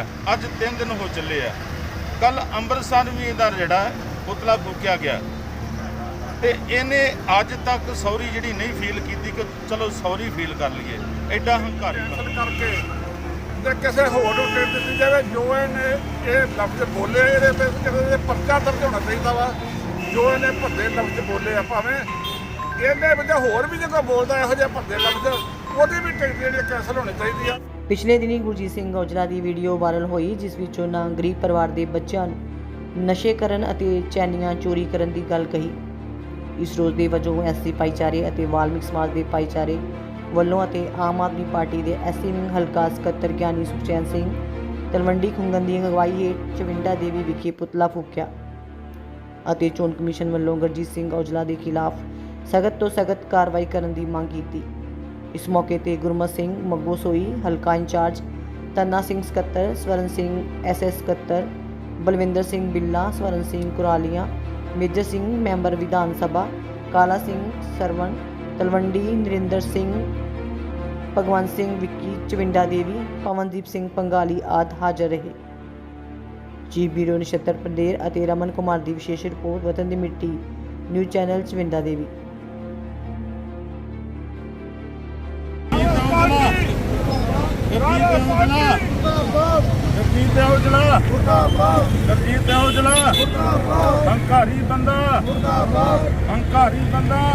ਆ ਅੱਜ 3 ਦਿਨ ਹੋ ਚੱਲੇ ਆ। ਕੱਲ ਅੰਮ੍ਰਿਤਸਰ ਵੀ ਇਹਦਾ ਜਿਹੜਾ ਪੁਤਲਾ ਫੂਕਿਆ ਗਿਆ। ਤੇ ਇਹਨੇ ਅੱਜ ਤੱਕ ਸੌਰੀ ਜਿਹੜੀ ਨਹੀਂ ਫੀਲ ਕੀਤੀ ਕਿ ਚਲੋ ਸੌਰੀ ਫੀਲ ਕਰ ਲਈਏ। ਐਡਾ ਹੰਕਾਰੀ। ਕੈਂਸਲ ਕਰਕੇ ਤੇ ਕਿਸੇ ਹੋਰ ਨੂੰ ਟਿਕਟ ਦਿੱਤੀ ਜਾਵੇ ਜੋ ਇਹਨੇ ਇਹ ਲਫ਼ਜ਼ ਬੋਲੇ ਇਹਦੇ ਤੇ ਇਹਦੇ ਤੇ ਪਰਚਾ ਦਰਜ ਹੋਣਾ ਚਾਹੀਦਾ ਵਾ। ਜੋ ਇਹਨੇ ਭੱਦੇ ਲਫ਼ਜ਼ ਬੋਲੇ ਆ ਭਾਵੇਂ ਇਹਨੇ ਵਿੱਚ ਹੋਰ ਵੀ ਜੇ ਕੋਈ ਬੋਲਦਾ ਇਹੋ ਜਿਹੇ ਭੱਦੇ ਲਫ਼ਜ਼ ਉਹਦੀ ਵੀ ਟਿਕਟ ਜਿਹੜੀ ਕੈਂਸਲ ਹੋਣੀ ਚਾਹੀਦੀ ਆ। ਪਿਛਲੇ ਦਿਨੀ ਗੁਰਜੀਤ ਸਿੰਘ ਔਜਲਾ ਦੀ ਵੀਡੀਓ ਵਾਇਰਲ ਹੋਈ, ਜਿਸ ਵਿੱਚ ਉਹਨਾਂ ਗਰੀਬ ਪਰਿਵਾਰ ਦੇ ਬੱਚਿਆਂ ਨੂੰ ਨਸ਼ੇ ਕਰਨ ਅਤੇ ਚੈਨੀਆਂ ਚੋਰੀ ਕਰਨ ਦੀ ਗੱਲ ਕਹੀ। ਇਸ ਰੋਜ਼ ਦੇ ਵਜੋਂ ਐਸਸੀ ਭਾਈਚਾਰੇ ਅਤੇ ਵਾਲਮੀਕ ਸਮਾਜ ਦੇ ਭਾਈਚਾਰੇ ਵੱਲੋਂ ਅਤੇ ਆਮ ਆਦਮੀ ਪਾਰਟੀ ਦੇ ਐਸਸੀ ਵਿੰਗ ਹਲਕਾ ਸਕੱਤਰ ਗਿਆਨੀ ਸੁਖਚੈਨ ਸਿੰਘ, ਤਲਵੰਡੀ ਖੁੰਗਨ ਦੀ ਅਗਵਾਈ ਹੇਠ ਚਵਿੰਡਾ ਦੇਵੀ ਵਿਖੇ ਪੁਤਲਾ ਫੂਕਿਆ ਅਤੇ ਚੋਣ ਕਮਿਸ਼ਨ ਵੱਲੋਂ ਗੁਰਜੀਤ ਸਿੰਘ ਔਜਲਾ ਦੇ ਖਿਲਾਫ ਸਖਤ ਤੋਂ ਸਖਤ ਕਾਰਵਾਈ ਕਰਨ ਦੀ ਮੰਗ ਕੀਤੀ। ਇਸ ਮੌਕੇ ਤੇ ਗੁਰਮਤ ਸਿੰਘ, ਮੰਗੋ ਸੋਈ, ਹਲਕਾ ਇੰਚਾਰਜ, ਤੰਨਾ ਸਿੰਘ ਸਕੱਤਰ, ਸਵਰਨ ਸਿੰਘ ਐਸਐਸ ਸਕੱਤਰ, ਬਲਵਿੰਦਰ ਸਿੰਘ ਬਿੱਲਾ, ਸਵਰਨ ਸਿੰਘ ਕੁਰਾਲੀਆਂ, ਮੇਜਰ ਸਿੰਘ, ਮੈਂਬਰ ਵਿਧਾਨ ਸਭਾ, ਕਾਲਾ ਸਿੰਘ ਸਰਵਣ, ਤਲਵੰਡੀ, ਨਰਿੰਦਰ ਸਿੰਘ, ਭਗਵੰਤ ਸਿੰਘ ਵਿੱਕੀ, ਚਵਿੰਡਾ ਦੇਵੀ, ਪਵਨਦੀਪ ਸਿੰਘ ਪੰਗਾਲੀ ਆਦ ਹਾਜ਼ਰ ਰਹੇ। ਜੀ ਬਿਊਰੋ ਨਛੱਤਰ ਪੰਡੇਰ ਅਤੇ ਰਮਨ ਕੁਮਾਰ ਦੀ ਵਿਸ਼ੇਸ਼ ਰਿਪੋਰਟ, ਵਤਨ ਦੀ ਮਿੱਟੀ, ਨਿਊਜ਼ ਚੈਨਲ, ਚਵਿੰਡਾ ਦੇਵੀ। ਜਗਜੀਤ ਔਜਲਾ ਜਗਜੀਤ ਹੰਕਾਰੀ ਬੰਦਾ। ਹੰਕਾਰੀ ਬੰਦਾ।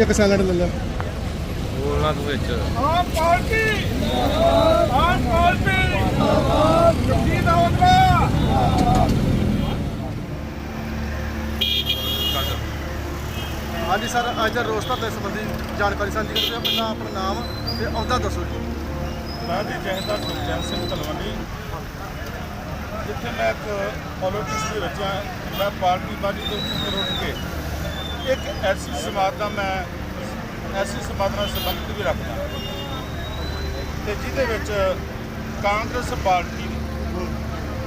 ਇੱਕ ਸੈਲਡ ਲੈ ਲਿਆ ਬੋਲਣਾ ਤੂੰ ਵਿੱਚ। ਆਮ ਪਾਰਟੀ! ਆਮ ਪਾਰਟੀ! ਜਗਜੀਤ ਔਜਲਾ ਹਾਂਜੀ ਸਰ ਅੱਜ ਦਾ ਰੋਸਟਰ ਦੇ ਸੰਬੰਧੀ ਜਾਣਕਾਰੀ ਸਾਂਝੀ ਕਰਦੇ ਹਾਂ। ਪਹਿਲਾਂ ਆਪਣਾ ਨਾਮ ਤੇ ਅਹੁਦਾ ਦੱਸੋ ਜੀ। ਮੈਂ ਜੀ ਜਹੇਦਾਰ ਸੁਖਚੈਨ ਸਿੰਘ ਤਲਵੰਡੀ। ਜਿੱਥੇ ਮੈਂ ਇੱਕ ਪੋਲਿਟਿਕਸ ਦੇ ਵਿੱਚ ਹਾਂ। ਮੈਂ ਪਾਰਟੀ ਬਾਜੀ ਤੋਂ ਉੱਪਰ ਉੱਠ ਕੇ ਇੱਕ ਐਸੀ ਸਮਾਜ ਦਾ ਮੈਂ ਐਸੀ ਸਮਾਜ ਨਾਲ ਸੰਬੰਧ ਵੀ ਰੱਖਦਾ। ਤੇ ਜਿਹਦੇ ਵਿੱਚ ਕਾਂਗਰਸ ਪਾਰਟੀ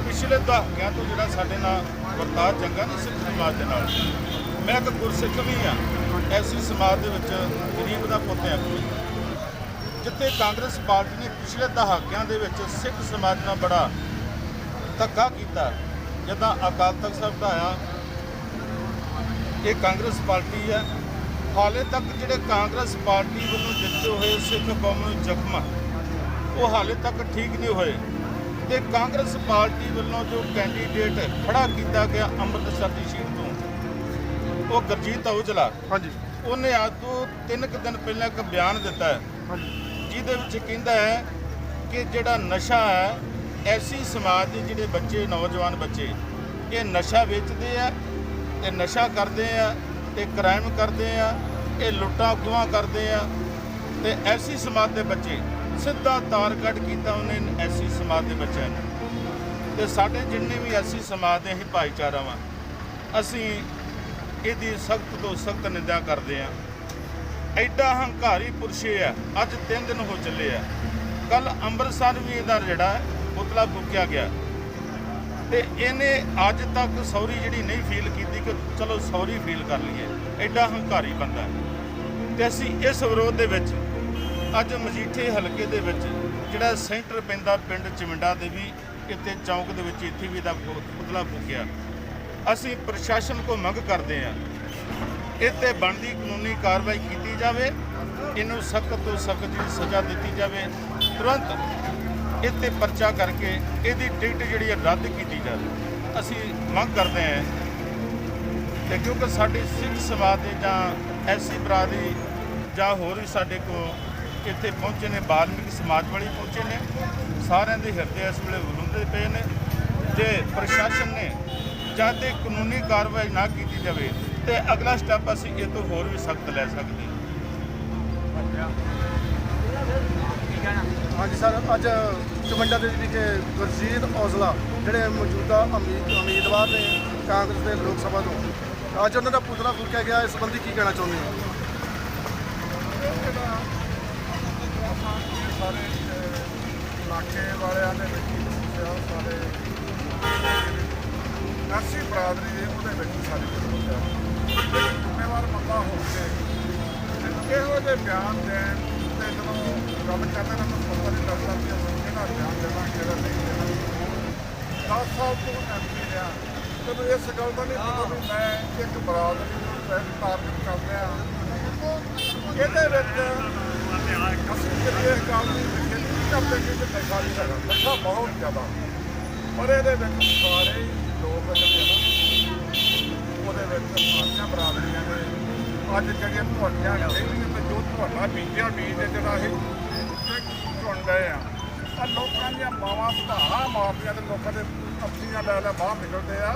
ਪਿਛਲੇ ਦਹਾਕਿਆਂ ਤੋਂ ਜਿਹੜਾ ਸਾਡੇ ਨਾਲ ਵਰਤਾਅ ਚੰਗਾ ਨਹੀਂ ਸਿੱਖ ਸਮਾਜ ਦੇ ਨਾਲ। ਮੈਂ ਇੱਕ ਗੁਰਸਿੱਖ ਵੀ ਆ ਐਸੀ ਸਮਾਜ ਦੇ ਵਿੱਚ ਗਰੀਬ ਦਾ ਪੁੱਤ ਆ ਜਿੱਥੇ ਕਾਂਗਰਸ ਪਾਰਟੀ ਨੇ ਪਿਛਲੇ ਦਹਾਕਿਆਂ ਦੇ ਵਿੱਚ ਸਿੱਖ ਸਮਾਜ ਨਾਲ ਬੜਾ ਧੱਕਾ ਕੀਤਾ। ਜਿੱਦਾਂ ਅਕਾਲ ਤਖਤ ਸਾਹਿਬ ਦਾ ਆਇਆ ਇਹ ਕਾਂਗਰਸ ਪਾਰਟੀ ਹੈ। ਹਾਲੇ ਤੱਕ ਜਿਹੜੇ ਕਾਂਗਰਸ ਪਾਰਟੀ ਵੱਲੋਂ ਦਿੱਤੇ ਹੋਏ ਸਿੱਖ ਕੌਮ ਨੂੰ ਜ਼ਖਮ ਉਹ ਹਾਲੇ ਤੱਕ ਠੀਕ ਨਹੀਂ ਹੋਏ। ਤੇ ਕਾਂਗਰਸ ਪਾਰਟੀ ਵੱਲੋਂ ਜੋ ਕੈਂਡੀਡੇਟ ਖੜਾ ਕੀਤਾ ਗਿਆ ਅੰਮ੍ਰਿਤਸਰ ਦੀ ਸੀਟ ਤੋਂ ਉਹ ਗੁਰਜੀਤ ਔਜਲਾ ਹਾਂਜੀ। ਉਹਨੇ ਅੱਜ ਤੋਂ ਤਿੰਨ ਕੁ ਦਿਨ ਪਹਿਲਾਂ ਇੱਕ ਬਿਆਨ ਦਿੱਤਾ ਹੈ। ਜਿਹਦੇ ਵਿੱਚ ਕਹਿੰਦਾ ਹੈ ਕਿ ਜਿਹੜਾ ਨਸ਼ਾ ਹੈ ਐਸੀ ਸਮਾਜ ਦੇ ਜਿਹੜੇ ਬੱਚੇ ਨੌਜਵਾਨ ਬੱਚੇ ਇਹ ਨਸ਼ਾ ਵੇਚਦੇ ਆ ਤੇ ਨਸ਼ਾ ਕਰਦੇ ਆ ਤੇ ਕ੍ਰਾਈਮ ਕਰਦੇ ਆ, ਇਹ ਲੁੱਟਾਂ ਖੋਹਾਂ ਕਰਦੇ ਆ ਤੇ ਐਸੀ ਸਮਾਜ ਦੇ ਬੱਚੇ, ਸਿੱਧਾ ਤਾਰ ਕੱਢ ਕੀਤਾ ਉਹਨੇ ਐਸੀ ਸਮਾਜ ਦੇ ਬੱਚਿਆਂ ਨੂੰ। ਤੇ ਸਾਡੇ ਜਿੰਨੇ ਵੀ ਐਸੀ ਸਮਾਜ ਦੇ ਹੀ ਭਾਈਚਾਰਾ ਵਾ, ਅਸੀਂ ਇਹਦੀ ਸਖਤ ਤੋਂ ਸਖਤ ਨਿੰਦਾ ਕਰਦੇ ਆ। ਐਡਾ ਹੰਕਾਰੀ ਪੁਰਸ਼ ਇਹ ਆ, ਅੱਜ 3 ਦਿਨ ਹੋ ਚੱਲੇ ਆ। ਕੱਲ ਅੰਮ੍ਰਿਤਸਰ ਵੀ ਇਹਦਾ ਜਿਹੜਾ ਪੁਤਲਾ ਫੂਕਿਆ ਗਿਆ। ਤੇ ਇਹਨੇ ਅੱਜ ਤੱਕ ਸੌਰੀ ਜਿਹੜੀ ਨਹੀਂ ਫੀਲ ਕੀਤੀ ਕਿ ਚਲੋ ਸੌਰੀ ਫੀਲ ਕਰ ਲਈਏ, ਐਡਾ ਹੰਕਾਰੀ ਬੰਦਾ ਹੈ। ਤੇ ਅਸੀਂ ਇਸ ਵਿਰੋਧ ਦੇ ਵਿੱਚ ਅੱਜ ਮਜੀਠੇ ਹਲਕੇ ਦੇ ਵਿੱਚ ਜਿਹੜਾ ਸੈਂਟਰ ਪੈਂਦਾ ਪਿੰਡ ਚਮਿੰਡਾ ਦੇ ਵੀ ਇੱਥੇ ਚੌਂਕ ਦੇ ਵਿੱਚ ਇੱਥੇ ਵੀ ਦਾ ਪੁਤਲਾ ਫੂਕਿਆ ਅਸੀਂ ਪ੍ਰਸ਼ਾਸਨ ਕੋ ਮੰਗ ਕਰਦੇ ਹਾਂ, ਇੱਥੇ ਬਣਦੀ ਕਾਨੂੰਨੀ ਕਾਰਵਾਈ ਕੀਤੀ ਜਾਵੇ, ਇਹਨੂੰ ਸਖਤ ਤੋਂ ਸਖਤ ਦੀ ਸਜ਼ਾ ਦਿੱਤੀ ਜਾਵੇ, ਤੁਰੰਤ ਇੱਥੇ ਪਰਚਾ ਕਰਕੇ ਇਹਦੀ ਟਿਕਟ ਜਿਹੜੀ ਹੈ ਰੱਦ ਕੀਤੀ ਜਾਵੇ। ਅਸੀਂ ਮੰਗ ਕਰਦੇ ਹਾਂ ਤੇ ਕਿਉਂਕਿ ਸਾਡੇ ਸਿੱਖ ਸਮਾਜ ਦੇ ਜਾਂ ਐਸੀ ਬਰਾਦਰੀ ਜਾਂ ਹੋਰ ਵੀ ਸਾਡੇ ਕੋ ਇੱਥੇ ਪਹੁੰਚੇ ਨੇ ਬਾਲਮਿਕ ਸਮਾਜ ਵਾਲੀ ਪਹੁੰਚੇ ਨੇ। ਸਾਰਿਆਂ ਦੇ ਹਿਰਦੇ ਇਸ ਵੇਲੇ ਉਲੰਦੇ ਪਏ ਨੇ। ਜੇ ਪ੍ਰਸ਼ਾਸਨ ਨੇ ਜਾਂ ਤੇ ਕਾਨੂੰਨੀ ਕਾਰਵਾਈ ਨਾ ਕੀਤੀ ਜਾਵੇ ਤੇ ਅਗਲਾ ਸਟੈਪ ਅਸੀਂ ਇਹ ਤੋਂ ਹੋਰ ਵੀ ਸਖਤ ਲੈ ਸਕਦੇ ਹਾਂ। ਹਾਂਜੀ ਸਰ ਅੱਜ ਚਮੰਡਾ ਦੇ ਵਿਖੇ ਗੁਰਜੀਤ ਔਜਲਾ ਜਿਹੜੇ ਮੌਜੂਦਾ ਉਮੀਦ- ਉਮੀਦਵਾਰ ਨੇ ਕਾਂਗਰਸ ਦੇ ਲੋਕ ਸਭਾ ਤੋਂ ਅੱਜ ਉਹਨਾਂ ਦਾ ਪੁਤਲਾ ਫੂਕਿਆ ਗਿਆ ਇਸ ਸੰਬੰਧੀ ਕੀ ਕਹਿਣਾ ਚਾਹੁੰਦੇ ਹੋ ਸਾਰੇ ਇਲਾਕੇ ਵਾਲਿਆਂ ਦੇ ਵਿੱਚ ਸਮੱਸਿਆ ਸਾਰੇ ਨਰਸੀ ਬਰਾਦਰੀ ਦੇ ਉਹਦੇ ਵਿੱਚ ਸਾਰੀ ਜ਼ਿੰਮੇਵਾਰ ਬੰਦਾ ਹੋ ਕੇ ਇਹੋ ਜਿਹੇ ਬਿਆਨ ਦੇਣ ਤੇ ਜਦੋਂ ਗੱਲ ਕਰਦੇ ਨੇ ਤਾਂ ਪਤਾ ਨਹੀਂ ਲੱਗਦਾ ਕਿ ਅਸੀਂ ਕਿਹੜਾ ਬਿਆਨ ਦੇਣਾ ਕਿਹੜਾ ਨਹੀਂ ਦੇਣਾ 10 ਸਾਲ ਤੋਂ ਐਮਪੀ ਰਿਹਾ ਤੈਨੂੰ ਇਸ ਗੱਲ ਦਾ ਨਹੀਂ ਪਤਾ ਵੀ ਮੈਂ ਇੱਕ ਬਰਾਦਰੀ ਨੂੰ ਪਹਿਲ ਟਾਰਗੇਟ ਕਰ ਰਿਹਾ ਇਹਦੇ ਵਿੱਚ ਅਸੀਂ ਜਿਹੜੀ ਇਸ ਗੱਲ ਦੀ ਖੇਤੀ ਕਰਦੇ ਕਿ ਇਹ ਨਹੀਂ ਹੈਗਾ ਨਸ਼ਾ ਬਹੁਤ ਜ਼ਿਆਦਾ ਪਰ ਇਹਦੇ ਵਿੱਚ ਸਾਰੇ ਲੋਕ ਜਿਹੜੇ ਆ ਉਹਦੇ ਵਿੱਚ ਸਾਰੀਆਂ ਬਰਾਦਰੀਆਂ ਨੇ ਅੱਜ ਜਿਹੜੀਆਂ ਤੁਹਾਡੀਆਂ ਕਹਿੰਦੀਆਂ ਤੇ ਜੋ ਤੁਹਾਡਾ ਬੀਜਿਆ ਬੀਜ ਜਿਹੜਾ ਇਹ ਚੁਣ ਗਏ ਆ ਆ ਲੋਕਾਂ ਦੀਆਂ ਮਾਵਾਂ ਧਾਰਾਂ ਮਾਰਦੀਆਂ ਦੇ ਲੋਕਾਂ ਦੇ ਅੱਖੀਆਂ ਲੈ ਲੈ ਬਾਹਰ ਨਿਕਲਦੇ ਆ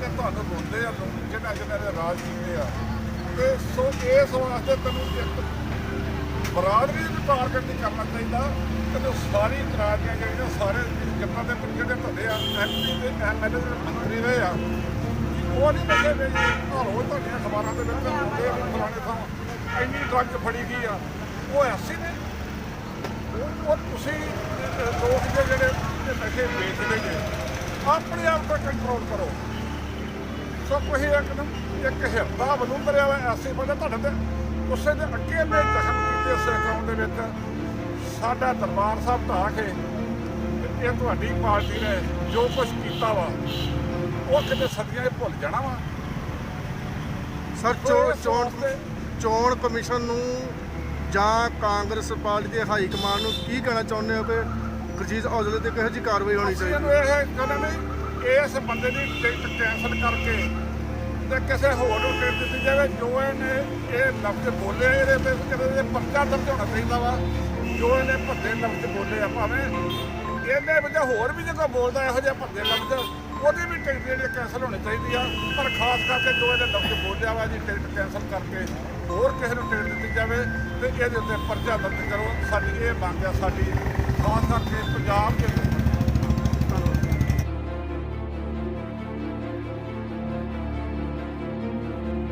ਤੇ ਤੁਹਾਨੂੰ ਰੋਂਦੇ ਆ, ਲੋਕ ਜਿਹਨਾਂ ਜਿਹਨਾਂ ਦੇ ਰਾਜ ਕੀਤੇ ਆ। ਤੇ ਸੋ ਇਸ ਵਾਸਤੇ ਤੈਨੂੰ ਇੱਕ ਬਰਾਦਰੀ ਨੂੰ ਟਾਰਗੇਟ ਨਹੀਂ ਕਰਨਾ ਚਾਹੀਦਾ ਤੇ ਸਾਰੀ ਕਰਾਰੀਆਂ ਜਿਹੜੀਆਂ ਸਾਰੇ ਜਿੰਨਾਂ ਦੇ ਜਿਹੜੇ ਧੰਦੇ ਆ ਐਮਪੀ ਦੇ ਐਮਐਲਏ ਦੇ ਮੰਤਰੀ ਰਹੇ ਆ ਉਹ ਨਹੀਂ ਲੱਗੇ ਵੀ ਹਾਲੋ ਤੁਹਾਡੀਆਂ ਅਖਬਾਰਾਂ ਦੇ ਵਿੱਚ ਆਉਂਦੇ ਫਲਾਣੇ ਥਾਂ, ਇੰਨੀ ਡਰੱਗ ਫੜੀ ਗਈ ਆ। ਉਹ ਐਸੀ ਨੇ ਉਹ ਤੁਸੀਂ ਲੋਕ ਜੇ ਜਿਹੜੇ ਇਹ ਨਸ਼ੇ ਵੇਚਦੇ ਨੇ ਆਪਣੇ ਆਪ ਤੇ ਕੰਟਰੋਲ ਕਰੋ। ਸੋ ਕੋਈ ਇੱਕਦਮ ਇੱਕ ਹਿਰਦਾ ਬਲੂੰਦਰਿਆ ਵਾ ਐਸੇ ਬੰਦੇ ਤੁਹਾਡੇ ਤੇ ਉਸੇ ਦੇ ਅੱਗੇ ਨੇ ਜ਼ਖਮ ਕੀਤੇ ਉਸ ਅਕਾਊਂਟ ਦੇ ਵਿੱਚ। ਸਾਡਾ ਦਰਬਾਰ ਸਾਹਿਬ ਢਾਹ ਕੇ ਇਹ ਤੁਹਾਡੀ ਪਾਰਟੀ ਨੇ ਜੋ ਕੁਝ ਕੀਤਾ ਵਾ ਉਹ ਕਿਤੇ ਸਦੀਆਂ 'ਚ ਭੁੱਲ ਜਾਣਾ ਵਾ। ਸਰ ਚੋਣ ਚੋਣ ਕਮਿਸ਼ਨ ਨੂੰ ਜਾਂ ਕਾਂਗਰਸ ਪਾਰਟੀ ਦੇ ਹਾਈ ਕਮਾਂਡ ਨੂੰ ਕੀ ਕਹਿਣਾ ਚਾਹੁੰਦੇ ਹੋ ਕਿ ਗੁਰਜੀਤ ਔਜਲੇ ਤੇ ਕਿਹੋ ਜਿਹੀ ਕਾਰਵਾਈ ਹੋਣੀ ਚਾਹੀਦੀ ਇਹਨੂੰ ਇਹ ਕਹਿੰਦੇ ਨੇ ਇਸ ਬੰਦੇ ਦੀ ਟਿਕਟ ਕੈਂਸਲ ਕਰਕੇ ਤੇ ਕਿਸੇ ਹੋਰ ਨੂੰ ਟਿਕਟ ਦਿੱਤੀ ਜਾਵੇ। ਜੋ ਇਹਨੇ ਇਹ ਲਫ਼ਜ਼ ਬੋਲੇ ਇਹਦੇ ਤੇ ਇਹਦੇ ਤੇ ਪਰਚਾ ਦਰਜ ਹੋਣਾ ਚਾਹੀਦਾ ਵਾ। ਜੋ ਇਹਨੇ ਭੱਦੇ ਲਫ਼ਜ਼ ਬੋਲੇ ਆ ਭਾਵੇਂ। ਇਹਨੇ ਵਿੱਚ ਹੋਰ ਵੀ ਜੇ ਕੋਈ ਬੋਲਦਾ ਇਹੋ ਜਿਹੇ ਭੱਦੇ ਲਫ਼ਜ਼ ਉਹਦੀ ਵੀ ਟਿਕਟ ਜਿਹੜੀ ਕੈਂਸਲ ਹੋਣੀ ਚਾਹੀਦੀ ਆ। ਪਰ ਖਾਸ ਕਰਕੇ ਜੋ ਇਹਦੇ ਲਫ਼ਜ਼ ਬੋਲਿਆ ਵਾ ਜੀ ਟਿਕਟ ਕੈਂਸਲ ਕਰਕੇ ਹੋਰ ਕਿਸੇ ਨੂੰ ਟਿਕਟ ਦਿੱਤੀ ਜਾਵੇ ਤੇ ਇਹਦੇ ਉੱਤੇ ਪਰਚਾ ਦਰਜ ਕਰੋ। ਸਾਡੀ ਇਹ ਮੰਗ ਆ, ਸਾਡੀ ਖਾਸ ਕਰਕੇ ਪੰਜਾਬ ਦੇ